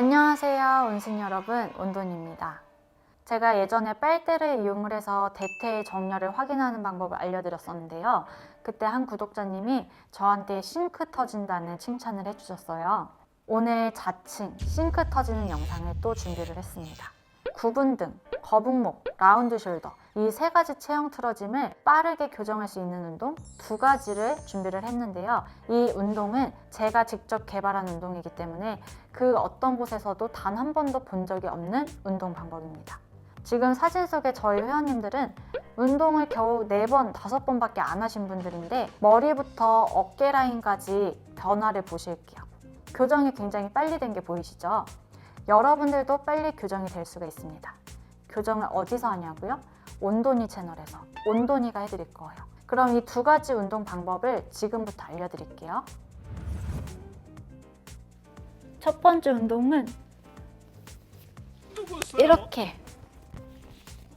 안녕하세요, 운신 여러분. 온돈입니다. 제가 예전에 빨대를 이용을 해서 대퇴의 정렬을 확인하는 방법을 알려드렸었는데요. 그때 한 구독자님이 저한테 싱크 터진다는 칭찬을 해주셨어요. 오늘 자칭 싱크 터지는 영상을 또 준비를 했습니다. 구분 등, 거북목, 라운드 숄더 이 세 가지 체형 틀어짐을 빠르게 교정할 수 있는 운동 두 가지를 준비를 했는데요. 이 운동은 제가 직접 개발한 운동이기 때문에 그 어떤 곳에서도 단 한 번도 본 적이 없는 운동 방법입니다. 지금 사진 속의 저희 회원님들은 운동을 겨우 4번, 5번밖에 안 하신 분들인데 머리부터 어깨 라인까지 변화를 보실게요. 교정이 굉장히 빨리 된 게 보이시죠? 여러분들도 빨리 교정이 될 수가 있습니다. 교정을 어디서 하냐고요? 온도니 채널에서 온도니가 해드릴 거예요. 그럼 이 두 가지 운동 방법을 지금부터 알려드릴게요. 첫 번째 운동은 이렇게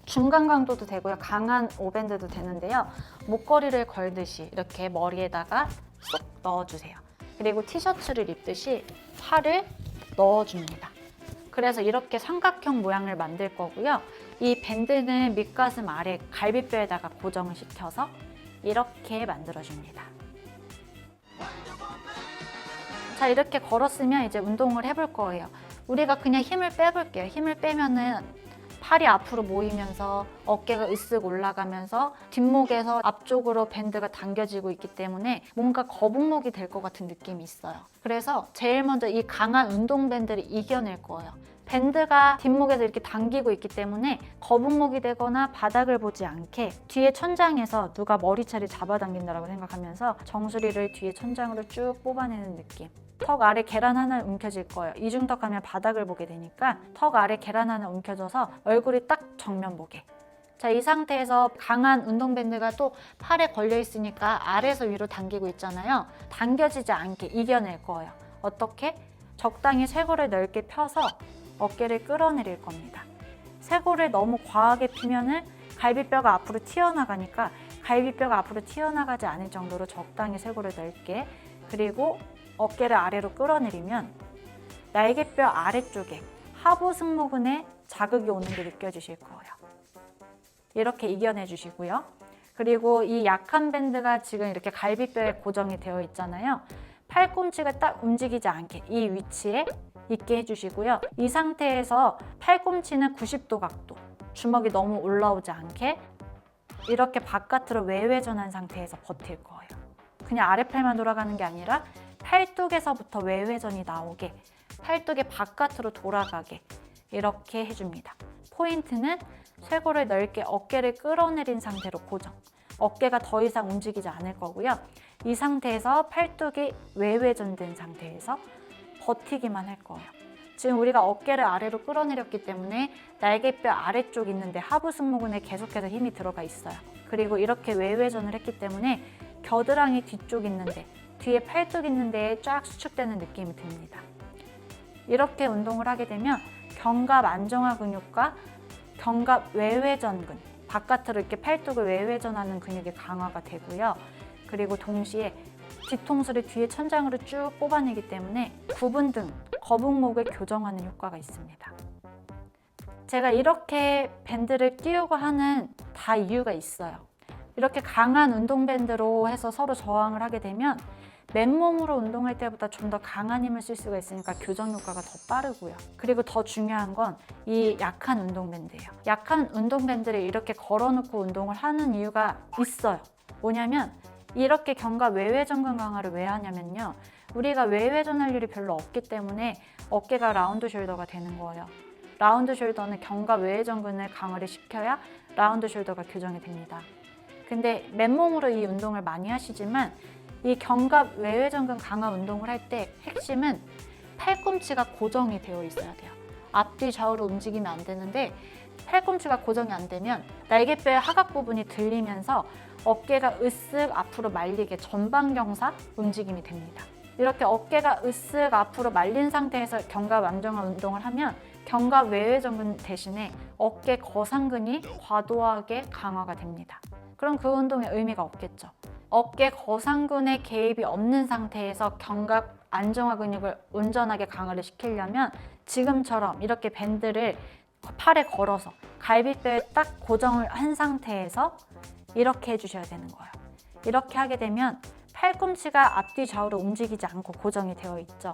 중간 강도도 되고요. 강한 오밴드도 되는데요. 목걸이를 걸듯이 이렇게 머리에다가 쏙 넣어주세요. 그리고 티셔츠를 입듯이 팔을 넣어줍니다. 그래서 이렇게 삼각형 모양을 만들 거고요. 이 밴드는 밑가슴 아래 갈비뼈에다가 고정을 시켜서 이렇게 만들어줍니다. 자, 이렇게 걸었으면 이제 운동을 해볼 거예요. 우리가 그냥 힘을 빼볼게요. 힘을 빼면은 팔이 앞으로 모이면서 어깨가 으쓱 올라가면서 뒷목에서 앞쪽으로 밴드가 당겨지고 있기 때문에 뭔가 거북목이 될 것 같은 느낌이 있어요. 그래서 제일 먼저 이 강한 운동 밴드를 이겨낼 거예요. 밴드가 뒷목에서 이렇게 당기고 있기 때문에 거북목이 되거나 바닥을 보지 않게 뒤에 천장에서 누가 머리채를 잡아당긴다고 생각하면서 정수리를 뒤에 천장으로 쭉 뽑아내는 느낌. 턱 아래 계란 하나 움켜질 거예요. 이중턱 하면 바닥을 보게 되니까 턱 아래 계란 하나 움켜져서 얼굴이 딱 정면 보게. 자, 이 상태에서 강한 운동밴드가 또 팔에 걸려 있으니까 아래에서 위로 당기고 있잖아요. 당겨지지 않게 이겨낼 거예요. 어떻게? 적당히 쇄골을 넓게 펴서 어깨를 끌어내릴 겁니다. 쇄골을 너무 과하게 피면은 갈비뼈가 앞으로 튀어나가니까 갈비뼈가 앞으로 튀어나가지 않을 정도로 적당히 쇄골을 넓게 그리고 어깨를 아래로 끌어내리면 날개뼈 아래쪽에 하부 승모근에 자극이 오는 게 느껴지실 거예요. 이렇게 이겨내 주시고요. 그리고 이 약한 밴드가 지금 이렇게 갈비뼈에 고정이 되어 있잖아요. 팔꿈치가 딱 움직이지 않게 이 위치에 있게 해주시고요. 이 상태에서 팔꿈치는 90도 각도, 주먹이 너무 올라오지 않게 이렇게 바깥으로 외회전한 상태에서 버틸 거예요. 그냥 아랫팔만 돌아가는 게 아니라 팔뚝에서부터 외회전이 나오게 팔뚝이 바깥으로 돌아가게 이렇게 해줍니다. 포인트는 쇄골을 넓게 어깨를 끌어내린 상태로 고정. 어깨가 더 이상 움직이지 않을 거고요. 이 상태에서 팔뚝이 외회전된 상태에서 버티기만 할 거예요. 지금 우리가 어깨를 아래로 끌어내렸기 때문에 날개뼈 아래쪽 있는데 하부 승모근에 계속해서 힘이 들어가 있어요. 그리고 이렇게 외회전을 했기 때문에 겨드랑이 뒤쪽 있는데 뒤에 팔뚝 있는데 쫙 수축되는 느낌이 듭니다. 이렇게 운동을 하게 되면 견갑 안정화 근육과 견갑 외회전근 바깥으로 이렇게 팔뚝을 외회전하는 근육이 강화가 되고요. 그리고 동시에 뒤통수를 뒤에 천장으로 쭉 뽑아내기 때문에 구분 등 거북목을 교정하는 효과가 있습니다. 제가 이렇게 밴드를 끼우고 하는 다 이유가 있어요. 이렇게 강한 운동 밴드로 해서 서로 저항을 하게 되면 맨몸으로 운동할 때보다 좀 더 강한 힘을 쓸 수가 있으니까 교정 효과가 더 빠르고요. 그리고 더 중요한 건 이 약한 운동 밴드예요. 약한 운동 밴드를 이렇게 걸어놓고 운동을 하는 이유가 있어요. 뭐냐면 이렇게 견갑 외회전근 강화를 왜 하냐면요. 우리가 외회전할 일이 별로 없기 때문에 어깨가 라운드 숄더가 되는 거예요. 라운드 숄더는 견갑 외회전근을 강화를 시켜야 라운드 숄더가 교정이 됩니다. 근데 맨몸으로 이 운동을 많이 하시지만 이 견갑 외회전근 강화 운동을 할 때 핵심은 팔꿈치가 고정이 되어 있어야 돼요. 앞뒤 좌우로 움직이면 안 되는데 팔꿈치가 고정이 안 되면 날개뼈의 하각 부분이 들리면서 어깨가 으쓱 앞으로 말리게 전방경사 움직임이 됩니다. 이렇게 어깨가 으쓱 앞으로 말린 상태에서 견갑 안정화 운동을 하면 견갑 외회전근 대신에 어깨 거상근이 과도하게 강화가 됩니다. 그럼 그 운동의 의미가 없겠죠. 어깨 거상근의 개입이 없는 상태에서 견갑 안정화 근육을 온전하게 강화를 시키려면 지금처럼 이렇게 밴드를 팔에 걸어서 갈비뼈에 딱 고정을 한 상태에서 이렇게 해주셔야 되는 거예요. 이렇게 하게 되면 팔꿈치가 앞뒤 좌우로 움직이지 않고 고정이 되어 있죠.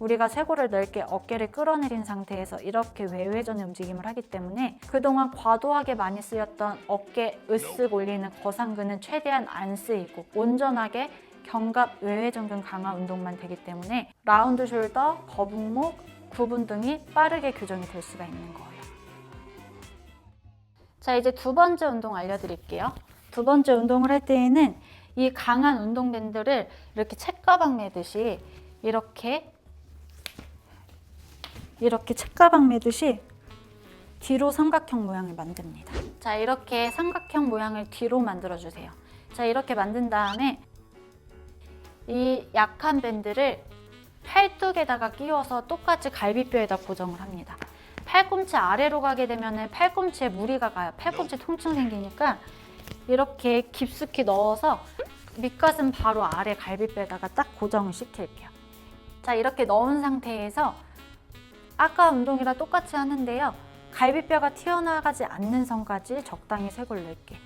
우리가 쇄골을 넓게 어깨를 끌어내린 상태에서 이렇게 외회전의 움직임을 하기 때문에 그동안 과도하게 많이 쓰였던 어깨 으쓱 올리는 거상근은 최대한 안 쓰이고 온전하게 견갑 외회전근 강화 운동만 되기 때문에 라운드 숄더, 거북목, 구분 등이 빠르게 교정이 될 수가 있는 거예요. 자, 이제 두 번째 운동 알려드릴게요. 두 번째 운동을 할 때에는 이 강한 운동밴드를 이렇게 책가방 매듯이 이렇게 이렇게 책가방 매듯이 뒤로 삼각형 모양을 만듭니다. 자, 이렇게 삼각형 모양을 뒤로 만들어 주세요. 자, 이렇게 만든 다음에 이 약한 밴드를 팔뚝에다가 끼워서 똑같이 갈비뼈에다 고정을 합니다. 팔꿈치 아래로 가게 되면 팔꿈치에 무리가 가요. 팔꿈치 통증 생기니까 이렇게 깊숙이 넣어서 밑가슴 바로 아래 갈비뼈에다가 딱 고정을 시킬게요. 자, 이렇게 넣은 상태에서 아까 운동이랑 똑같이 하는데요. 갈비뼈가 튀어나가지 않는 선까지 적당히 쇄골 넓게.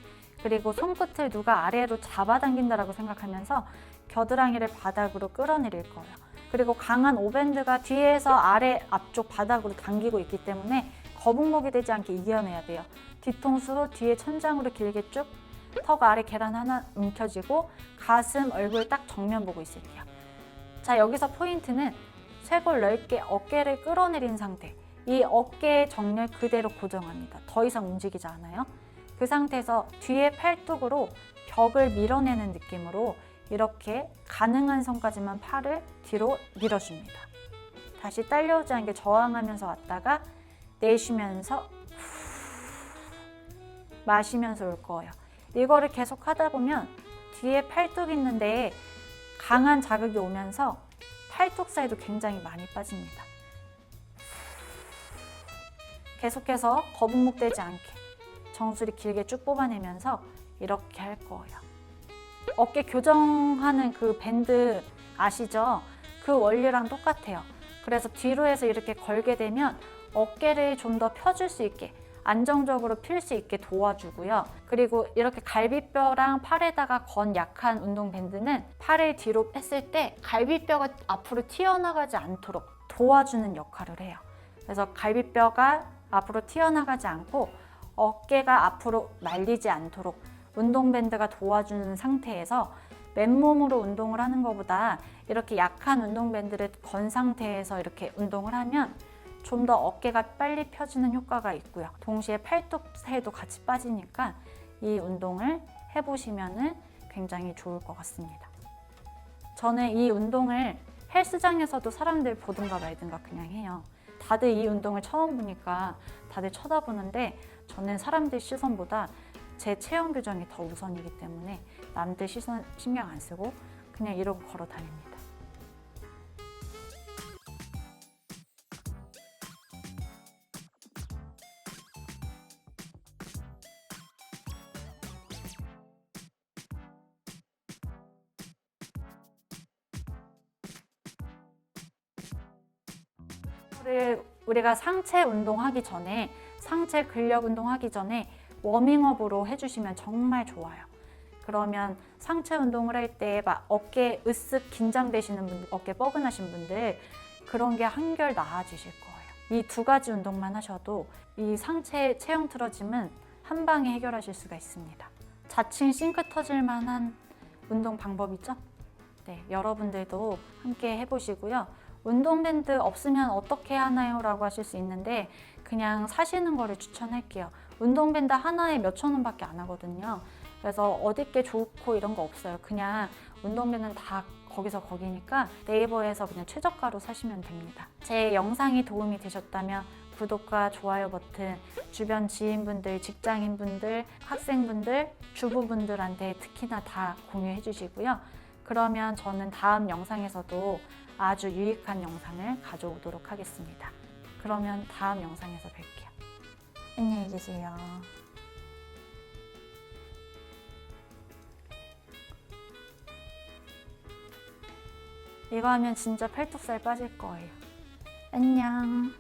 그리고 손끝을 누가 아래로 잡아당긴다라고 생각하면서 겨드랑이를 바닥으로 끌어내릴 거예요. 그리고 강한 오밴드가 뒤에서 아래 앞쪽 바닥으로 당기고 있기 때문에 거북목이 되지 않게 이겨내야 돼요. 뒤통수 뒤에 천장으로 길게 쭉 턱 아래 계란 하나 움켜쥐고 가슴 얼굴 딱 정면 보고 있을게요. 자 여기서 포인트는 쇄골 넓게 어깨를 끌어내린 상태. 이 어깨의 정렬 그대로 고정합니다. 더 이상 움직이지 않아요. 그 상태에서 뒤에 팔뚝으로 벽을 밀어내는 느낌으로 이렇게 가능한 선까지만 팔을 뒤로 밀어줍니다. 다시 딸려오지 않게 저항하면서 왔다가 내쉬면서 후 마시면서 올 거예요. 이거를 계속 하다 보면 뒤에 팔뚝 있는데 강한 자극이 오면서 팔뚝 사이도 굉장히 많이 빠집니다. 계속해서 거북목 되지 않게 정수리 길게 쭉 뽑아내면서 이렇게 할 거예요. 어깨 교정하는 그 밴드 아시죠? 그 원리랑 똑같아요. 그래서 뒤로 해서 이렇게 걸게 되면 어깨를 좀 더 펴줄 수 있게 안정적으로 필 수 있게 도와주고요. 그리고 이렇게 갈비뼈랑 팔에다가 건 약한 운동 밴드는 팔을 뒤로 했을 때 갈비뼈가 앞으로 튀어나가지 않도록 도와주는 역할을 해요. 그래서 갈비뼈가 앞으로 튀어나가지 않고 어깨가 앞으로 말리지 않도록 운동밴드가 도와주는 상태에서 맨몸으로 운동을 하는 것보다 이렇게 약한 운동밴드를 건 상태에서 이렇게 운동을 하면 좀 더 어깨가 빨리 펴지는 효과가 있고요. 동시에 팔뚝 살도 같이 빠지니까 이 운동을 해보시면 굉장히 좋을 것 같습니다. 저는 이 운동을 헬스장에서도 사람들 보든가 말든가 그냥 해요. 다들 이 운동을 처음 보니까 다들 쳐다보는데 저는 사람들 시선보다 제 체형 교정이 더 우선이기 때문에 남들 시선 신경 안 쓰고 그냥 이러고 걸어 다닙니다. 이거를 우리가 상체 운동하기 전에 상체 근력 운동하기 전에 워밍업으로 해주시면 정말 좋아요. 그러면 상체 운동을 할 때 막 어깨 으쓱 긴장되시는 분들, 어깨 뻐근하신 분들 그런 게 한결 나아지실 거예요. 이 두 가지 운동만 하셔도 이 상체 체형 틀어짐은 한 방에 해결하실 수가 있습니다. 자칭 싱크 터질 만한 운동 방법이죠? 네, 여러분들도 함께 해보시고요. 운동밴드 없으면 어떻게 하나요? 라고 하실 수 있는데 그냥 사시는 거를 추천할게요. 운동밴드 하나에 몇천 원밖에 안 하거든요. 그래서 어디 게 좋고 이런 거 없어요. 그냥 운동밴드는 다 거기서 거기니까 네이버에서 그냥 최저가로 사시면 됩니다. 제 영상이 도움이 되셨다면 구독과 좋아요 버튼, 주변 지인분들, 직장인분들, 학생분들, 주부분들한테 특히나 다 공유해 주시고요. 그러면 저는 다음 영상에서도 아주 유익한 영상을 가져오도록 하겠습니다. 그러면 다음 영상에서 뵐게요. 안녕히 계세요. 이거 하면 진짜 팔뚝살 빠질 거예요. 안녕.